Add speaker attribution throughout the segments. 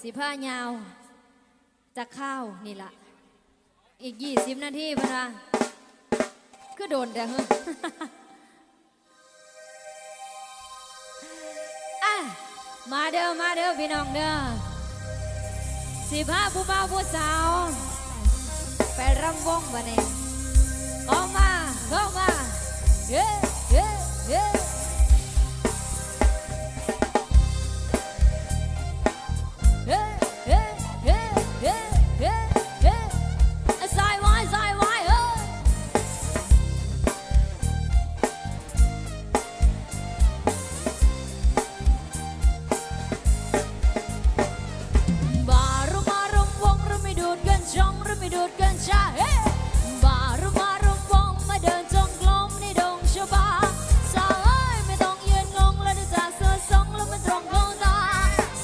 Speaker 1: สีผ้ายาวจะข้าวนี่ละอีกยี่สิบนาทีพะนะคือโดนแต่เฮ้อมาเด้อมาเด้อพี่น้องเด้อสีผ้าผู้บ่าวผู้สาว ไปรำวงบันเองเข้ามาเข้ามาเย้เย้เย้ จองรุไม่ดูดกันชาเฮ้บารุมารมวงมาเดินจงกลมในดงชบาสาวเอ้ยไม่ต้องยืนงงและได้จากเสื้อสองแล้วมันตรงเข้าตา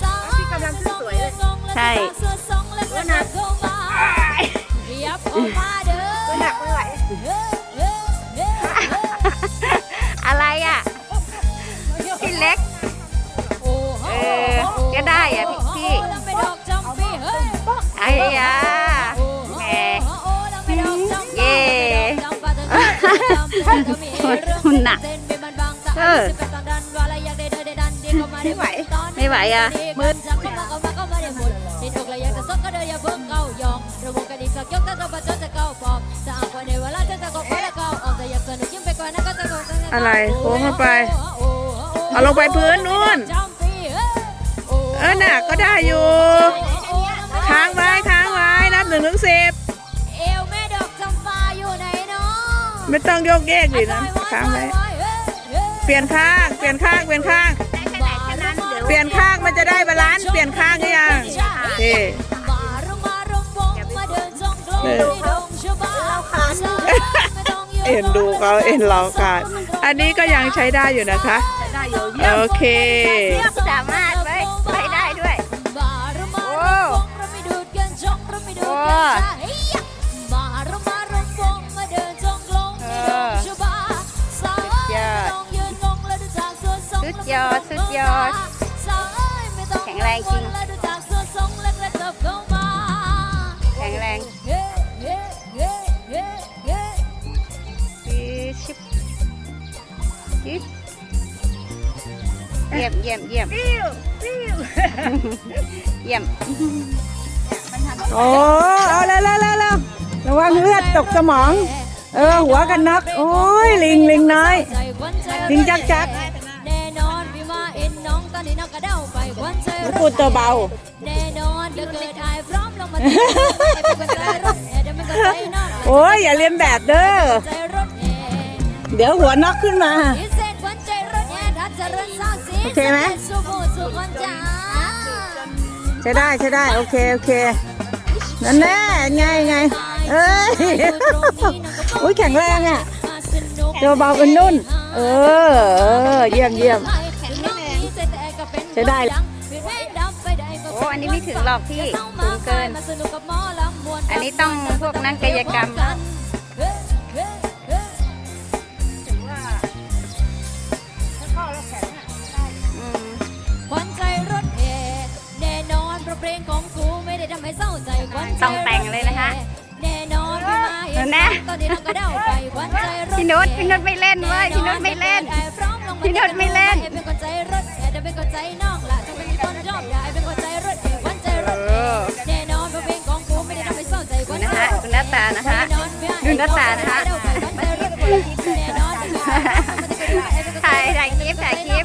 Speaker 1: สาวเอ้ยไม่ต้องยืนงงและได้จากเสื้อสองแล้วมันตรงเข้ามาเรียบเข้ามา อยากสนุกยิ่งไปกว่านั้นก็จะกบ
Speaker 2: อะไรโค้งเข้าไป เอาลงไปพื้นนู่น เออน่ะก็ได้อยู่ ค้างไว้ ค้างไว้ นับหนึ่งถึงสิบ
Speaker 1: ไม่
Speaker 2: ต้องโยกเยกดินะค้างไว้เปลี่ยนข้าง เปลี่ยนข้าง เปลี่ยนข้าง เปลี่ยนข้างมันจะได้บาลานซ์ เปลี่ยนข้างหรือยังโอเค
Speaker 1: มารุมมารุมวงมาเดินจงกรม
Speaker 2: เออ
Speaker 1: ที่ดงชบาไม่ต้องยื
Speaker 2: เอ็นดูเขาเอ็นเราขาดอันนี้ก็ยังใช้ได้อยู่นะคะ
Speaker 3: ได้อยู่
Speaker 2: โอเค
Speaker 3: สามารถไว้ไปได้ด้วย
Speaker 1: มา ยอด
Speaker 3: แข็งแรงจริง
Speaker 1: แข่งเล็กๆเติบเข้ามา
Speaker 3: แข็งแรงชิบชิบชิบเยี่ยมเยี่ยมเยี่ยมเยี่ยม
Speaker 2: โอ้เอาแล้วแล้วแล้วระวังเลือดตกสมอง เออ หัวกันน็อกโอ้ย ลิงลิงน้อย ลิงจักจัก
Speaker 1: ตอนนี้น้องก็เด้าไปควันใจ
Speaker 2: แล้วพูดตัวเบา
Speaker 1: แน่นอนเดี๋ยวเกิดอายพร้อมลงมาเป็นใจรถแอร์เดี๋ยวมันก็ใจนอก
Speaker 2: โอ้ยอย่าเลียนแบบเด้อ
Speaker 1: ใจรถแอร์
Speaker 2: เดี๋ยวหัวน็อกขึ้นมา
Speaker 1: อีเซนควันใจรถแอร์ทัดเจริญสร้างสี
Speaker 2: โอเคไหม
Speaker 1: สุโขสุขวันจ้า
Speaker 2: ใช้ได้ใช้ได้โอเคโอเค นั่นแน่ไงไง เอ้ย อุ้ยแข็งแรงอะ ตัวเบาเป็นนุ่น เออเออเยี่ยมเยี่ยมใช้ได้แล้ว
Speaker 3: โอ้อันนี้ไม่ถึงหรอกพี่สูงเกิน อันนี้ต้องพวกนั้นกายกรรมต้องแต่งเลยนะคะ
Speaker 1: เห็น
Speaker 3: นะพี่นุชพี่นุชไม่เล่นเว้ยพี่นุชไม่เล่นพี่นุชไม่เล่น
Speaker 1: เป็นคนใจรถแห่แต่เป็นคนใจน้องล่ะต้องเป็นคนชอบไอเป็นคนใจรถแห่ควันใจรถเองแน่นอนเพราะเพลงของกูไม่ได้ทำให้เศร้าใจค
Speaker 3: ดู
Speaker 1: วัน
Speaker 3: นะคะ
Speaker 1: รถ
Speaker 3: ดูหน้าตานะคะดูหน้าตานะคะถ่ายถ่ายคลิปถ่ายคลิป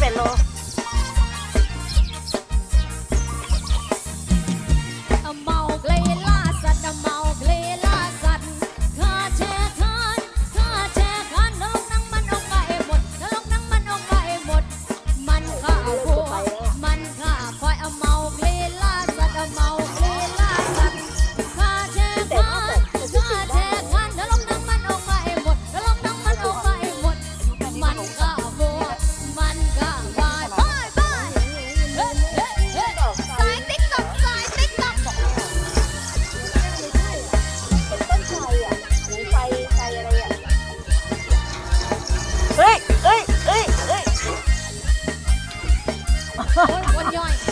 Speaker 1: but no what join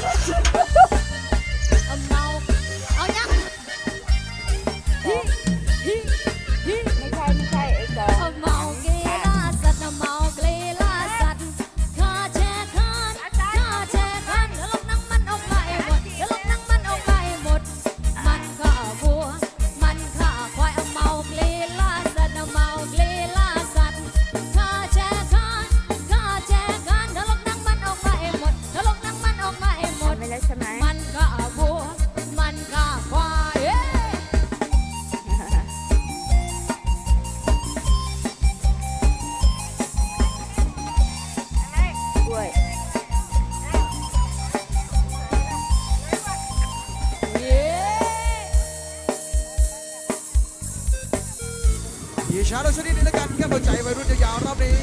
Speaker 1: ช้าเราชนิดนี้แล้วกันแครับเอาใจวัยรุ่นยาวๆรอบนี้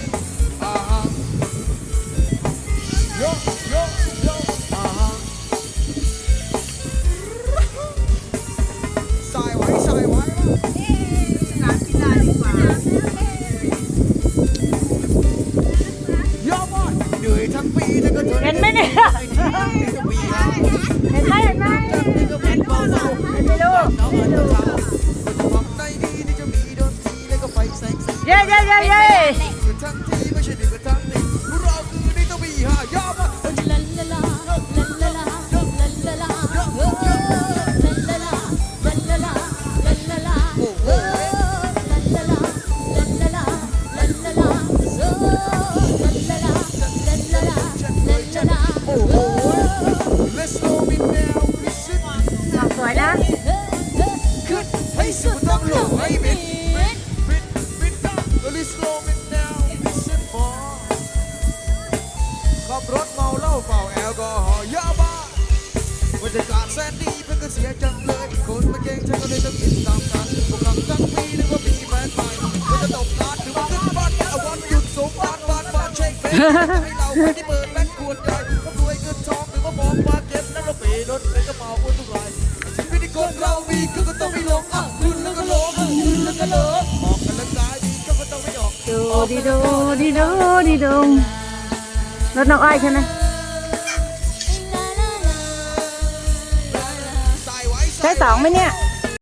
Speaker 1: อ่าฮะโยโยโยอ่าฮะสาย
Speaker 3: ไว้
Speaker 1: สายไว้สนามกีฬาดีก
Speaker 3: ว่า
Speaker 1: โย
Speaker 4: บอดเหนื่อยทั้งปีแต่ก็ทน
Speaker 2: เห็นไหมเนี่ยเห็นไหมเห็นไหม
Speaker 4: เห็น
Speaker 2: ไห
Speaker 4: มลูกเห็นไหมลูก
Speaker 2: เย้เย้เย้เย้
Speaker 4: ทั้งที่ไม่ใช่เด็กกระทั้งเด็กเราคือนี่ต้องมีหายอมอ่ะ Let's slow me
Speaker 3: down, we should สวยนะ
Speaker 4: ขึ้นให้สุดต้องลงให้ แอลกอฮอยาบ้าบรรยากาศแสนดีเพื่อนก็เสียจังเลย คนมาเก่งฉันก็เลยต้องกินตามกันพวกคำทั้งปีนึกว่ามีแฟนใหม่ก็จะตบตาถือว่าขึ้นบ้านเอาวันหยุดสงกรานต์บ้านบ้านเช็คเฟซให้เราไม่ได้เปิดแบงค์ขวดใหญ่ก็รวยเงินทองหรือว่ามองมาเก็บแล้วเราเปรถในกระเป๋าอ้วนทุกรายชีวิตที่คนเรามีก็ต้องม่หลงอะขึ้นแล้วก็ลงขึ้นแล้วก็ลงออกกำลังกายดีก็ก็ต้องไม่ออก
Speaker 2: ดูดีดูดีดูดีดูรถน้องอ้อยใช่ไหม
Speaker 4: ใส่ไว้
Speaker 2: ใช่สองไหมเนี่ย